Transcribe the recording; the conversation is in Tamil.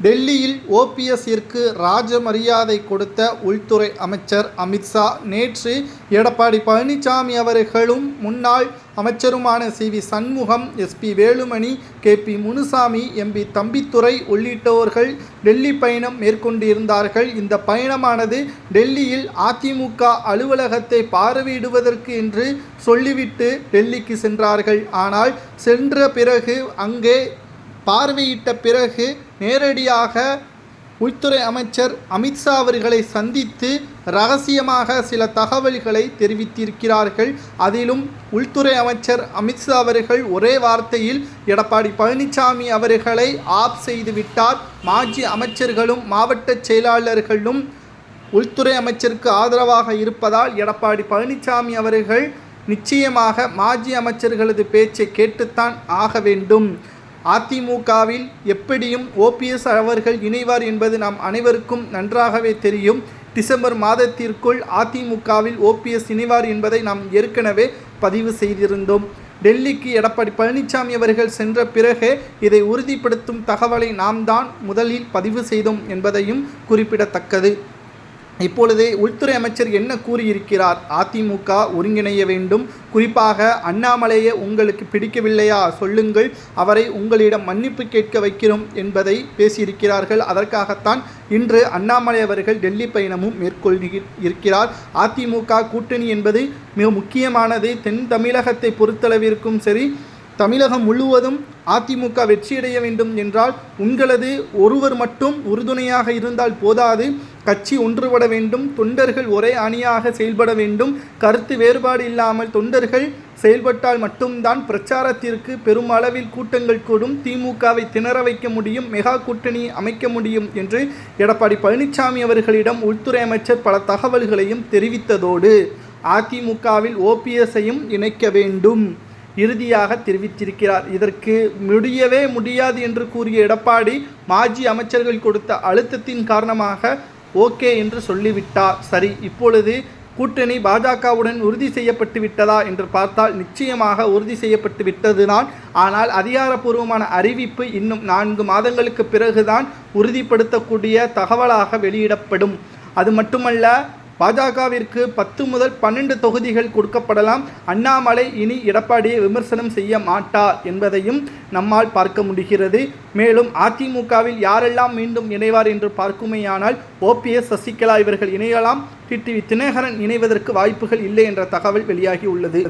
டெல்லியில் ஓபிஎஸ்ஸிற்கு ராஜ மரியாதை கொடுத்த உள்துறை அமைச்சர் அமித்ஷா நேற்று எடப்பாடி பழனிசாமி அவர்களும் முன்னாள் அமைச்சருமான C. V. Shanmugam SP Velumani K. P. Munusamy MP Thambidurai உள்ளிட்டோர்கள் Delhi பயணம் மேற்கொண்டிருந்தார்கள். இந்த பயணமானது டெல்லியில் அதிமுக அலுவலகத்தை பார்வையிடுவதற்கு என்று சொல்லிவிட்டு டெல்லிக்கு சென்றார்கள். ஆனால் சென்ற பிறகு அங்கே பார்வையிட்ட பிறகு நேரடியாக உள்துறை அமைச்சர் அமித்ஷா அவர்களை சந்தித்து ரகசியமாக சில தகவல்களை தெரிவித்திருக்கிறார்கள். அதிலும் உள்துறை அமைச்சர் அமித்ஷா அவர்கள் ஒரே வார்த்தையில் எடப்பாடி பழனிசாமி அவர்களை ஆப் செய்துவிட்டார் மாஜி அமைச்சர்களும் மாவட்ட செயலாளர்களும் உள்துறை அமைச்சருக்கு ஆதரவாக இருப்பதால் எடப்பாடி பழனிசாமி அவர்கள் நிச்சயமாக மாஜி அமைச்சர்களது பேச்சை கேட்டுத்தான் ஆக வேண்டும். அதிமுகவில் எப்படியும் ஓபிஎஸ் அவர்கள் இணைவார் என்பது நாம் அனைவருக்கும் நன்றாகவே தெரியும். டிசம்பர் மாதத்திற்குள் அதிமுகவில் ஓபிஎஸ் இணைவார் என்பதை நாம் ஏற்கனவே பதிவு செய்திருந்தோம். டெல்லிக்கு எடப்பாடி பழனிசாமி அவர்கள் சென்ற பிறகு இதை உறுதிப்படுத்தும் தகவலை நாம் தான் முதலில் பதிவு செய்தோம் என்பதையும் குறிப்பிடத்தக்கது. இப்பொழுது உள்துறை அமைச்சர் என்ன கூறியிருக்கிறார்? அதிமுக ஒருங்கிணைய வேண்டும். குறிப்பாக அண்ணாமலையை உங்களுக்கு பிடிக்கவில்லையா? சொல்லுங்கள். அவரை உங்களிடம் மன்னிப்பு கேட்க வைக்கிறோம் என்பதை பேசியிருக்கிறார்கள். அதற்காகத்தான் இன்று அண்ணாமலை அவர்கள் டெல்லி பயணமும் மேற்கொள்ளி இருக்கிறார். அதிமுக கூட்டணி என்பது மிக முக்கியமானது. தென் தமிழகத்தை பொறுத்தளவிற்கும் சரி தமிழகம் முழுவதும் அதிமுக வெற்றியடைய வேண்டும் என்றால் உங்களது ஒருவர் மட்டும் உறுதுணையாக இருந்தால் போதாது. கட்சி ஒன்றுபட வேண்டும் தொண்டர்கள் ஒரே அணியாக செயல்பட வேண்டும். கருத்து வேறுபாடு இல்லாமல் தொண்டர்கள் செயல்பட்டால் மட்டும்தான் பிரச்சாரத்திற்கு பெரும் அளவில் கூட்டங்கள் கூடும். திமுகவை திணற வைக்க முடியும் மெகா கூட்டணி அமைக்க முடியும் என்று எடப்பாடி பழனிசாமி அவர்களிடம் உள்துறை அமைச்சர் பல தகவல்களையும் தெரிவித்ததோடு அதிமுகவில் ஓபிஎஸ்ஸையும் இணைக்க வேண்டும். இறுதியாக தெரிவித்திருக்கிறார். இதற்கு முடியவே முடியாது என்று கூறிய எடப்பாடி மாஜி அமைச்சர்கள் கொடுத்த அழுத்தத்தின் காரணமாக ஓகே என்று சொல்லிவிட்டார். சரி இப்பொழுது கூட்டணி பாஜகவுடன் உறுதி செய்யப்பட்டு விட்டதா என்று பார்த்தால் நிச்சயமாக உறுதி செய்யப்பட்டு விட்டதுதான். ஆனால் அதிகாரப்பூர்வமான அறிவிப்பு இன்னும் நான்கு மாதங்களுக்கு பிறகுதான் உறுதிப்படுத்தக்கூடிய தகவலாக வெளியிடப்படும். அது மட்டுமல்ல பாஜகவிற்கு பத்து முதல் பன்னெண்டு தொகுதிகள் கொடுக்கப்படலாம். அண்ணாமலை இனி எடப்பாடியை விமர்சனம் செய்ய மாட்டார் என்பதையும் நம்மால் பார்க்க முடிகிறது. மேலும் அதிமுகவில் யாரெல்லாம் மீண்டும் இணைவார் என்று பார்க்குமேயானால் ஓபிஎஸ் சசிகலா இவர்கள் இணையலாம். டிடிவி தினகரன் இணைவதற்கு வாய்ப்புகள் இல்லை என்ற தகவல் வெளியாகி உள்ளது.